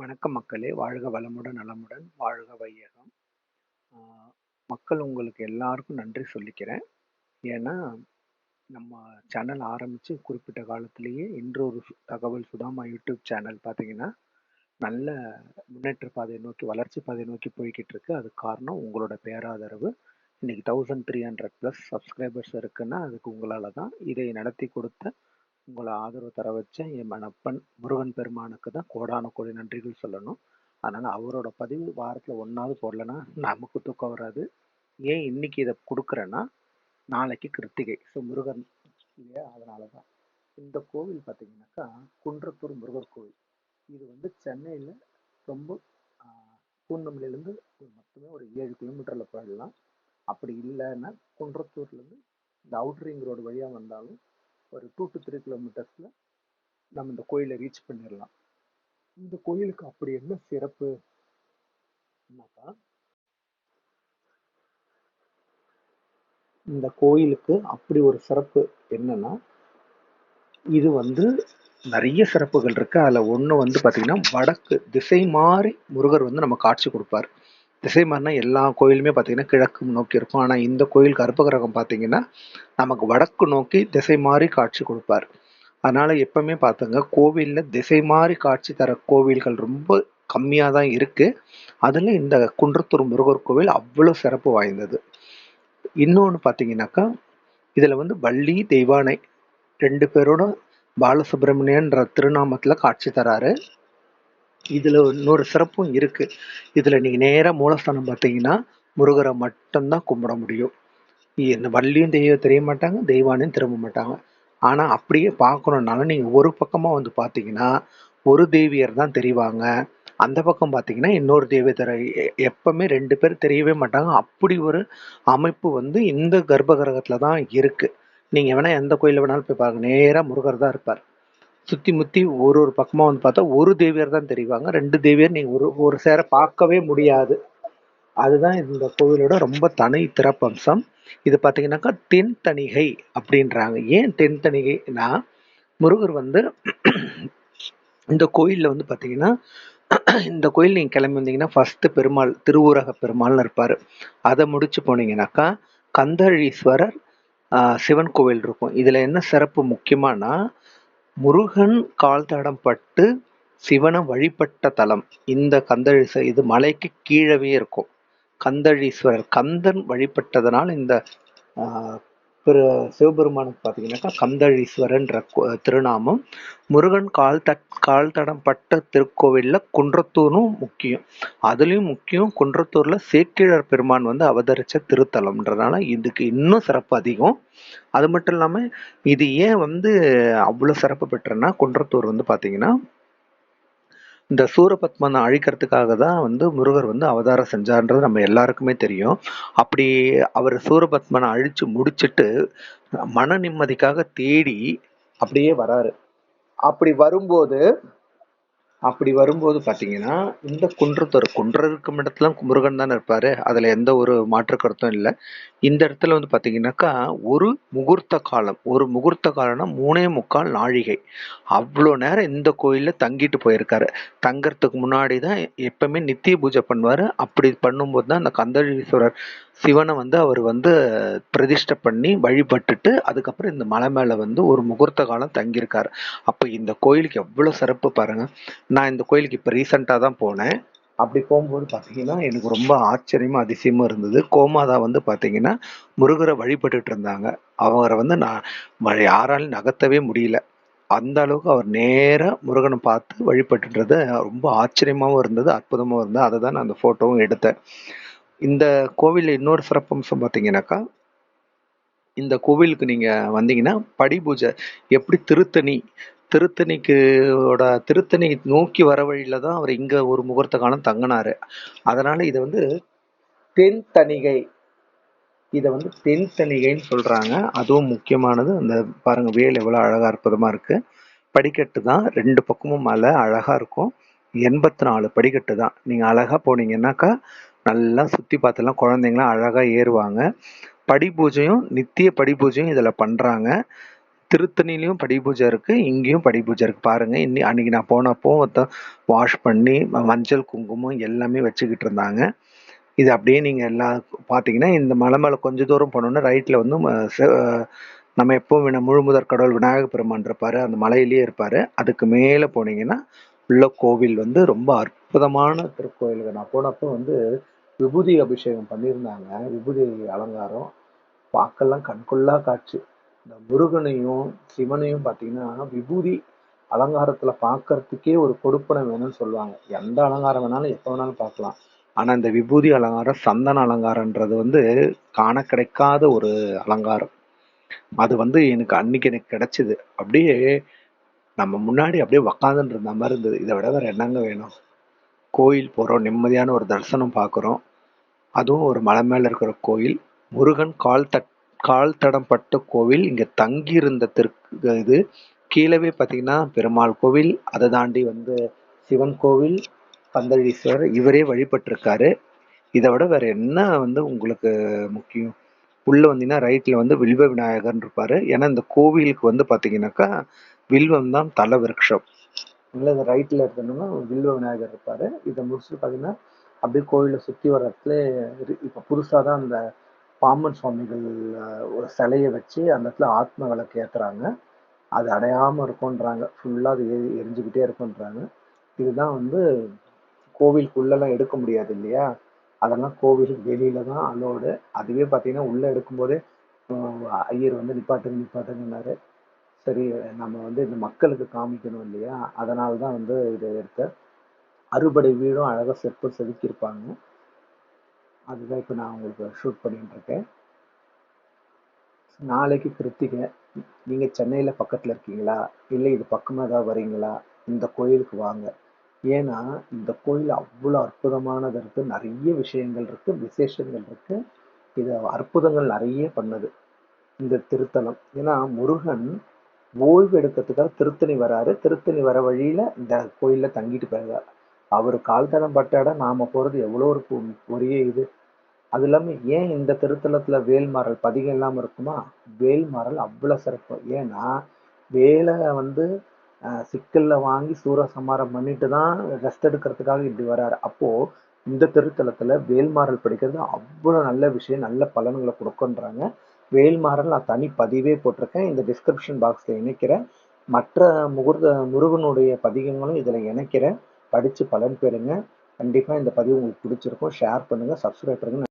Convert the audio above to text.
வணக்கம் மக்களே! வாழ்க வளமுடன், நலமுடன். வாழ்க வையகம். மக்கள் உங்களுக்கு எல்லாருக்கும் நன்றி சொல்லிக்கிறேன். ஏன்னா, நம்ம சேனல் ஆரம்பித்து குறிப்பிட்ட காலத்திலேயே இன்றொரு தகவல் சுதாமா யூடியூப் சேனல் பார்த்தீங்கன்னா, நல்ல முன்னேற்ற பாதையை நோக்கி, வளர்ச்சி பாதையை நோக்கி போய்கிட்டு இருக்கு. அதுக்கு காரணம் உங்களோட பேராதரவு. இன்னைக்கு 1300 பிளஸ் சப்ஸ்கிரைபர்ஸ் இருக்குன்னா, அதுக்கு உங்களால் தான். இதை நடத்தி கொடுத்த உங்களை ஆதரவு தர வச்ச என் மணப்பன் முருகன் பெருமானுக்கு தான் கோடான கோடி நன்றிகள் சொல்லணும். அதனால் அவரோட பதிவு வாரத்தில் ஒன்றாவது போடலன்னா, நமக்கு தூக்கம் வராது. ஏன் இன்னைக்கு இதை கொடுக்குறேன்னா நாளைக்கு கிருத்திகை. ஸோ முருகன் இல்லையா? அதனால தான். இந்த கோவில் பார்த்தீங்கன்னாக்கா, குன்றத்தூர் முருகர் கோவில். இது வந்து சென்னையில் ரொம்ப ஆ பூந்தமல்லியிலேருந்து ஒரு மொத்தமே ஒரு ஏழு கிலோமீட்டரில் போயிடலாம். அப்படி இல்லைன்னா குன்றத்தூர்லேருந்து இந்த அவுட்ரிங் ரோடு வழியாக வந்தாலும் ஒரு டூ டூ த்ரீ கிலோமீட்டர்ஸ்ல நம்ம இந்த கோயில ரீச் பண்ணிடலாம் இந்த கோயிலுக்கு அப்படி என்ன சிறப்பு? இந்த கோயிலுக்கு அப்படி ஒரு சிறப்பு என்னன்னா, இது வந்து நிறைய சிறப்புகள் இருக்கு. அதுல ஒன்று வந்து பார்த்தீங்கன்னா, வடக்கு திசை மாறி முருகர் வந்து நம்ம காட்சி கொடுப்பார் திசை மாறினா எல்லா கோயிலுமே பார்த்தீங்கன்னா, கிழக்கு நோக்கி இருக்கும். ஆனால் இந்த கோயில் கர்ப்பகிரகம் பார்த்தீங்கன்னா, நமக்கு வடக்கு நோக்கி திசை மாறி காட்சி கொடுப்பார் அதனால் எப்பவுமே பார்த்துங்க, கோவிலில் திசை மாறி காட்சி தர கோவில்கள் ரொம்ப கம்மியாக தான் இருக்குது அதில் இந்த குன்றத்தூர் முருகர் கோவில் அவ்வளோ சிறப்பு வாய்ந்தது. இன்னொன்று பார்த்தீங்கன்னாக்கா, இதில் வந்து வள்ளி, தெய்வானை ரெண்டு பேரோட பாலசுப்ரமணியன்ற திருநாமத்தில் காட்சி தராரு. இதில் இன்னொரு சிறப்பும் இருக்குது இதில் நீங்கள் நேராக மூலஸ்தானம் பார்த்தீங்கன்னா, முருகரை மட்டும்தான் கும்பிட முடியும். இந்த வள்ளியும் தெய்வம் தெரிய மாட்டாங்க, தெய்வானையும் திரும்ப மாட்டாங்க. ஆனால் அப்படியே பார்க்கணுன்னாலும் நீங்கள் ஒரு பக்கமாக வந்து பார்த்தீங்கன்னா, ஒரு தேவியர் தான் தெரிவாங்க. அந்த பக்கம் பார்த்தீங்கன்னா, இன்னொரு தேவி எ எப்பவுமே ரெண்டு பேர் தெரியவே மாட்டாங்க. அப்படி ஒரு அமைப்பு வந்து இந்த கர்ப்பகிரகத்தில் தான் இருக்குது நீங்கள் வேணால் எந்த கோயிலில் வேணாலும் போய் பாருங்க. நேராக முருகர் தான் இருப்பார். சுற்றி முற்றி ஒரு ஒரு பக்கமாக வந்து பார்த்தா, ஒரு தேவியர் தான் தெரிவாங்க. ரெண்டு தேவியர் நீங்கள் ஒரு ஒரு சேர பார்க்கவே முடியாது. அதுதான் இந்த கோவிலோட ரொம்ப தனி திறப்பம்சம் இது பார்த்தீங்கன்னாக்கா, தென் தணிகை அப்படின்றாங்க. ஏன் தென்தணிகைன்னா முருகர் வந்து இந்த கோயிலில் வந்து பார்த்தீங்கன்னா, இந்த கோயில் நீங்கள் கிளம்பி வந்தீங்கன்னா, ஃபஸ்ட்டு பெருமாள் திருவூரக பெருமாள்னு இருப்பார் அதை முடிச்சு போனீங்கன்னாக்கா, கந்தழீஸ்வரர் சிவன் கோவில் இருக்கும். இதில் என்ன சிறப்பு முக்கியமானா, முருகன் கால் தடம் பட்டு வழிபட்ட தலம். இந்த கந்தழீச இது மலைக்கு கீழவே இருக்கும். கந்தழீஸ்வரர் கந்தன் வழிபட்டதனால் இந்த ஆ சிவபெருமானுக்கு பார்த்தீங்கன்னாக்கா, கந்தழீஸ்வரன்ற திருநாமம். முருகன் கால் தட் கால் தடம் பட்ட திருக்கோவிலில் குன்றத்தூரும் முக்கியம். அதுலேயும் முக்கியம் குன்றத்தூரில் சேக்கிழர் பெருமான் வந்து அவதரித்த திருத்தலம்ன்றனால இதுக்கு இன்னும் சிறப்பு அதிகம். அது மட்டும் இல்லாமல் இது ஏன் வந்து அவ்வளோ சிறப்பு பெற்றன்னா, குன்றத்தூர் வந்து பார்த்தீங்கன்னா இந்த சூரபத்மனை அழிக்கிறதுக்காக தான் வந்து முருகர் வந்து அவதாரம் செஞ்சார்ன்றது நம்ம எல்லாருக்குமே தெரியும். அப்படி அவர் சூரபத்மனை அழிச்சு முடிச்சுட்டு, மன நிம்மதிக்காக தேடி அப்படியே வராரு. அப்படி வரும்போது அப்படி வரும்போது பார்த்தீங்கன்னா, இந்த குன்றத்தூர் குன்றம் இருக்கும் இடத்துல முருகன் தானே இருப்பார் அதில் எந்த ஒரு மாற்று கருத்தும் இல்லை இந்த இடத்துல வந்து பார்த்தீங்கன்னாக்கா, ஒரு முகூர்த்த காலம். ஒரு முகூர்த்த காலம்னா 3 1/4 நாழிகை. அவ்வளோ நேரம் இந்த கோயிலில் தங்கிட்டு போயிருக்காரு. தங்கறதுக்கு முன்னாடி தான் எப்பவுமே நித்திய பூஜை பண்ணுவார் அப்படி பண்ணும்போது தான் அந்த கந்தழீஸ்வரர் சிவனை வந்து அவர் வந்து பிரதிஷ்டை பண்ணி வழிபட்டுட்டு, அதுக்கப்புறம் இந்த மலை மேலே வந்து ஒரு முகூர்த்த காலம் தங்கியிருக்காரு. அப்போ இந்த கோயிலுக்கு எவ்வளோ சிறப்பு பாருங்க. நான் இந்த கோயிலுக்கு இப்போ ரீசென்ட்டா தான் போனேன். அப்படி போகும்போது பார்த்தீங்கன்னா, எனக்கு ரொம்ப ஆச்சரியமும், அதிசயமும் இருந்தது. கோமாதா வந்து பார்த்தீங்கன்னா, முருகரை வழிபட்டுட்டு இருந்தாங்க. அவரை வந்து நான் யாராலும் நகர்த்தவே முடியல. அந்த அளவுக்கு அவர் நேராக முருகனை பார்த்து வழிபட்டுன்றது ரொம்ப ஆச்சரியமாகவும் இருந்தது, அற்புதமாகவும் இருந்தது. அதை தான் நான் அந்த ஃபோட்டோவும் எடுத்தேன். இந்த கோவிலில் இன்னொரு சிறப்பம்சம் பார்த்தீங்கன்னாக்கா, இந்த கோவிலுக்கு நீங்க வந்தீங்கன்னா, படி பூஜை எப்படி திருத்தணி திருத்தணிக்கு திருத்தணி நோக்கி வர வழியில் தான் அவர் இங்க ஒரு முகூர்த்த காலம் தங்குனாரு. அதனால இதை வந்து தென் தணிகை. இதை வந்து தென் தணிகைன்னு சொல்றாங்க. அதுவும் முக்கியமானது. அந்த பாருங்க வேல் எவ்வளோ அழகா அற்புதமாக இருக்கு. படிக்கட்டு தான் ரெண்டு பக்கமும் மலை அழகா இருக்கும். 84 படிக்கட்டு தான். நீங்க அழகா போனீங்கன்னாக்கா, நல்லா சுற்றி பார்த்துலாம் குழந்தைங்களாம் அழகாக ஏறுவாங்க. படி பூஜையும் நித்திய படி பூஜையும் இதில் பண்ணுறாங்க திருத்தணிலையும் படி பூஜை இருக்குது இங்கேயும் படி பூஜை இருக்குது பாருங்கள் இன்னி அன்னைக்கு நான் போனப்போ ஒருத்தன் வாஷ் பண்ணி மஞ்சள் குங்குமம் எல்லாமே வச்சுக்கிட்டு இருந்தாங்க. இது அப்படியே நீங்கள் எல்லா பார்த்தீங்கன்னா இந்த மலை மேலே கொஞ்சம் தூரம் போனோன்னா ரைட்டில் வந்து ம- நம்ம எப்போ வின முழுமுதற் கடவுள் விநாயகர் பெருமான் இருப்பார். அந்த மலையிலேயே இருப்பார். அதுக்கு மேலே போனீங்கன்னா உள்ள கோவில் வந்து ரொம்ப அற்புதமான திருக்கோயிலுக்கு நான் போனப்போ வந்து விபூதி அபிஷேகம் பண்ணியிருந்தாங்க. விபூதி அலங்காரம் பார்க்கலாம் கண்கொள்ளா காட்சி. இந்த முருகனையும் சிவனையும் பார்த்தீங்கன்னா விபூதி அலங்காரத்தில் பார்க்கறதுக்கே ஒரு கொடுப்பனை வேணும்னு சொல்லுவாங்க. எந்த அலங்காரம் வேணாலும் எப்போ வேணாலும் பார்க்கலாம். ஆனால் இந்த விபூதி அலங்காரம் சந்தன அலங்காரன்றது வந்து காண கிடைக்காத ஒரு அலங்காரம். அது வந்து எனக்கு அன்னைக்கு எனக்கு கிடைச்சிது. அப்படியே நம்ம முன்னாடி அப்படியே உக்காந்துட்டு இருந்த மாதிரி இருந்தது. இதை விட வேறு என்னங்க வேணும்? கோயில் போகிறோம் நிம்மதியான ஒரு தரிசனம் பார்க்குறோம் அதுவும் ஒரு மலை மேல இருக்கிற கோயில். முருகன் கால் தட் கால் தடம் பட்ட கோவில். இங்க தங்கி இருந்த திருக்கு இது கீழவே பார்த்தீங்கன்னா பெருமாள் கோவில். அதை தாண்டி வந்து சிவன் கோவில் பந்தளீஸ்வரர் இவரே வழிபட்டிருக்காரு. இதை விட வேற என்ன வந்து உங்களுக்கு முக்கியம்? உள்ள வந்தீங்கன்னா ரைட்ல வந்து வில்வ விநாயகர்னு இருப்பாரு. ஏன்னா இந்த கோவிலுக்கு வந்து பார்த்தீங்கன்னாக்கா வில்வம் தான் தல விருட்சம். இல்லை இந்த ரைட்ல இருக்கணும்னா வில்வ விநாயகர் இருப்பாரு. இதை முடிச்சுட்டு பார்த்தீங்கன்னா அப்படியே கோயிலை சுற்றி வர இடத்துல புதுசாக தான் அந்த பாம்பன் சுவாமிகள் ஒரு சிலையை வச்சு அந்த இடத்துல ஆத்ம விளக்கு ஏற்றுறாங்க அது அடையாமல் இருக்கும்ன்றாங்க. ஃபுல்லாக அது எரி- எரிஞ்சுக்கிட்டே இருக்குன்றாங்க இதுதான் வந்து கோவிலுக்குள்ளெல்லாம் எடுக்க முடியாது இல்லையா? அதெல்லாம் கோவிலுக்கு வெளியில தான் அலோடு அதுவே பார்த்தீங்கன்னா உள்ளே எடுக்கும்போதே ஐயர் வந்து நிப்பாட்டுங்க நிப்பாட்டுங்கன்னாரு. சரி நம்ம வந்து இந்த மக்களுக்கு காமிக்கணும் இல்லையா? அதனால தான் வந்து இதை எடுத்தேன். அறுபடை வீடும் அழகாக செப்பு செதுக்கியிருப்பாங்க. அதுதான் இப்போ நான் உங்களுக்கு ஷூட் பண்ணிட்டுருக்கேன் நாளைக்கு கிருத்திகை நீங்கள் சென்னையில் பக்கத்தில் இருக்கீங்களா? இல்லை இது பக்கமாக ஏதாவது வரீங்களா இந்த கோயிலுக்கு வாங்க. ஏன்னா இந்த கோயில் அவ்வளோ அற்புதமானது இருக்குது நிறைய விஷயங்கள் இருக்குது விசேஷங்கள் இருக்குது இது அற்புதங்கள் நிறைய பண்ணுது. இந்த திருத்தலம். ஏன்னா முருகன் ஓய்வு எடுக்கிறதுக்காக திருத்தணி வராரு. திருத்தணி வர வழியில் இந்த கோயிலில் தங்கிட்டு போயிருக்காரு அவர் கால் தடம் பட்ட இடம் நாம போறது எவ்வளோ ஒரு பு- பெரிய இது. அது இல்லாமல் ஏன் இந்த திருத்தலத்தில் வேல்மாறல் பதிகம் இல்லாமல் இருக்குமா? வேல்மாறல் அவ்வளோ சிறப்பு. ஏன்னா வேலை வந்து சிக்கலில் வாங்கி சூரசம்ஹாரம் பண்ணிட்டு தான் ரெஸ்ட் எடுக்கிறதுக்காக இப்படி வராரு. அப்போது இந்த திருத்தலத்தில் வேல்மாறல் படிக்கிறது அவ்வளோ நல்ல விஷயம் நல்ல பலன்களை கொடுக்குன்றாங்க. வேல்மாறல் நான் தனி பதிவே போட்டிருக்கேன். இந்த டிஸ்கிரிப்ஷன் பாக்ஸில் இணைக்கிறேன். மற்ற முகூர்த்த முருகனுடைய பதிகங்களும் இதில் இணைக்கிறேன். படிச்சு பலன் பெறுங்க. கண்டிப்பா இந்த பதிவு உங்களுக்கு பிடிச்சிருக்கும். ஷேர் பண்ணுங்க சப்ஸ்கிரைப் பண்ணுங்கள்